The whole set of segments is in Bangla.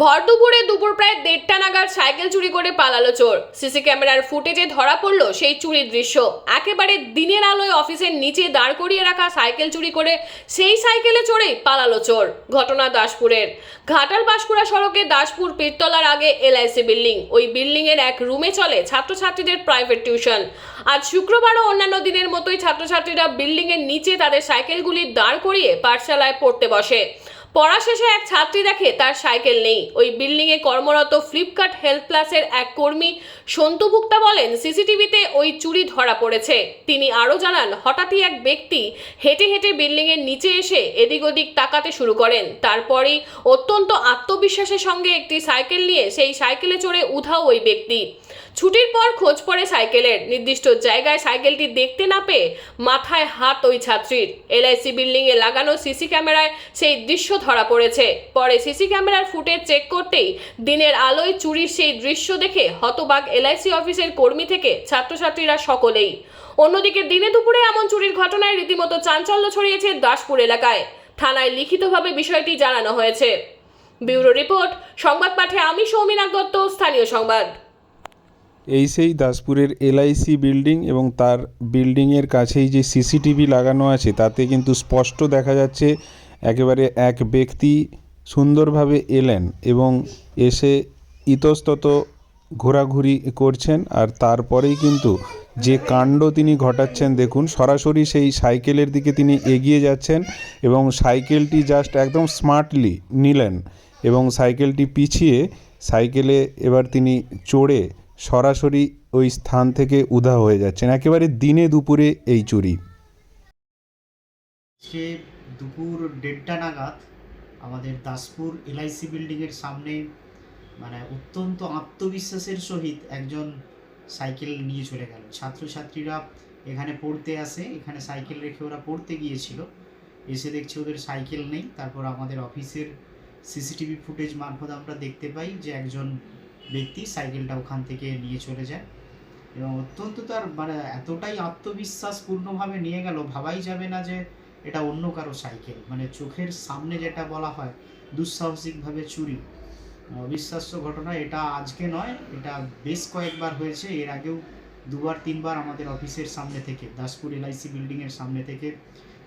ভর দুপুরে দুপুর প্রায় দেড়টা নাগাদ সাইকেল চুরি করে পালালো চোর। সিসি ক্যামেরার ফুটেজে ধরা পড়ল সেই চুরির দৃশ্য। একেবারে দিনের আলোয় অফিসের নিচে দাঁড় করিয়ে রাখা সাইকেল চুরি করে সেই সাইকেলে চড়েই পালালো চোর। ঘটনা দাসপুরের। ঘাটাল বাঁশকুড়া সড়কে দাসপুর পীরতলার আগে এলআইসি বিল্ডিং। ওই বিল্ডিং এর এক রুমে চলে ছাত্রছাত্রীদের প্রাইভেট টিউশন। আজ শুক্রবারও অন্যান্য দিনের মতোই ছাত্রছাত্রীরা বিল্ডিং এর নিচে তাদের সাইকেলগুলি দাঁড় করিয়ে পাঠশালায় পড়তে বসে। পড়া শেষে এক ছাত্রী দেখে তার সাইকেল নেই। ওই বিল্ডিং এ কর্মরত ফ্লিপকার্ট হেলথ প্লাসের এক কর্মী সন্তু ভুক্তা বলেন, সিসিটিভিতে ওই চুরি ধরা পড়েছে। তিনি আরও জানান, হঠাৎই এক ব্যক্তি হেঁটে হেঁটে বিল্ডিং এর নিচে এসে এদিক ওদিক তাকাতে শুরু করেন। তারপরেই অত্যন্ত আত্মবিশ্বাসের সঙ্গে একটি সাইকেল নিয়ে সেই সাইকেলে চড়ে উধাও ওই ব্যক্তি। ছুটির পর খোঁজ পড়ে সাইকেলের। নির্দিষ্ট জায়গায় সাইকেলটি দেখতে না পেয়ে মাথায় হাত ওই ছাত্রীর। এলআইসি বিল্ডিং এ লাগানো সিসি ক্যামেরায় সেই দৃশ্য ধরা পড়েছে। পরে সিসি ক্যামেরার ফুটেজ চেক করতেই দিনের আলোয় চুরির সেই দৃশ্য দেখে হতবাক এলআইসি অফিসের কর্মী থেকে ছাত্রছাত্রীরা সকলেই। অন্যদিকে দিনে দুপুরে এমন চুরির ঘটনায় রীতিমতো চাঞ্চল্য ছড়িয়েছে দাসপুর এলাকায়। থানায় লিখিতভাবে বিষয়টি জানানো হয়েছে। ব্যুরো রিপোর্ট, সংবাদ পাঠে আমি সৌমিনাথ দত্ত, স্থানীয় সংবাদ। এই সেই দাসপুরের এলআইসি বিল্ডিং এবং তার বিল্ডিংয়ের কাছেই যে সিসিটিভি লাগানো আছে, তাতে কিন্তু স্পষ্ট দেখা যাচ্ছে একেবারে এক ব্যক্তি সুন্দরভাবে এলেন এবং এসে ইতস্তত ঘোরাঘুরি করছেন আর তারপরেই কিন্তু যে কাণ্ড তিনি ঘটাচ্ছেন, দেখুন, সরাসরি সেই সাইকেলের দিকে তিনি এগিয়ে যাচ্ছেন এবং সাইকেলটি জাস্ট একদম স্মার্টলি নিলেন এবং সাইকেলটি পিছিয়ে সাইকেলে এবার তিনি চড়ে সরাসরি ওই স্থান থেকে উধা হয়ে যাচ্ছেন। একেবারে দিনে দুপুরে এই চুরি। সে দুপুর দেড়টা নাগাদ আমাদের দাসপুর এলআইসি বিল্ডিংয়ের সামনে মানে অত্যন্ত আত্মবিশ্বাসের সহিত একজন সাইকেল নিয়ে চলে গেল। ছাত্রছাত্রীরা এখানে পড়তে আসে, এখানে সাইকেল রেখে ওরা পড়তে গিয়েছিল। এসে দেখছে ওদের সাইকেল নেই। তারপর আমাদের অফিসের সিসিটিভি ফুটেজ মারফত আমরা দেখতে পাই যে একজন ব্যক্তি সাইকেলটা ওখান থেকে নিয়ে চলে যায়। এবং অত্যন্ত তার মানে এতটাই আত্মবিশ্বাসপূর্ণভাবে নিয়ে গেল, ভাবাই যাবে না যে এটা অন্য কারও সাইকেল। মানে চোখের সামনে যেটা বলা হয়, দুঃসাহসিকভাবে চুরি। অবিশ্বাস্য ঘটনা এটা আজকে নয়, এটা বেশ কয়েকবার হয়েছে। এর আগেও দুবার, তিনবার আমাদের অফিসের সামনে থেকে, দাসপুর এলআইসি বিল্ডিংয়ের সামনে থেকে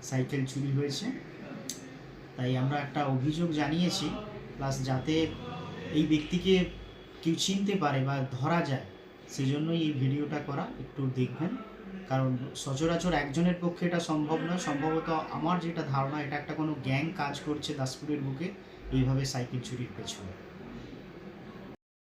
সাইকেল চুরি হয়েছে। তাই আমরা একটা অভিযোগ জানিয়েছি। প্লাস যাতে এই ব্যক্তিকে কেউ চিনতে পারে বা ধরা যায়, সেজন্যই এই ভিডিওটা করা। একটু দেখবেন। কারণ সচরাচর একজনের পক্ষে এটা সম্ভব নয়। সম্ভবত আমার যেটা ধারণা, এটা একটা কোনো গ্যাং কাজ করছে দাসপুরের বুকে, এইভাবে সাইকেল চুরির পেছনে।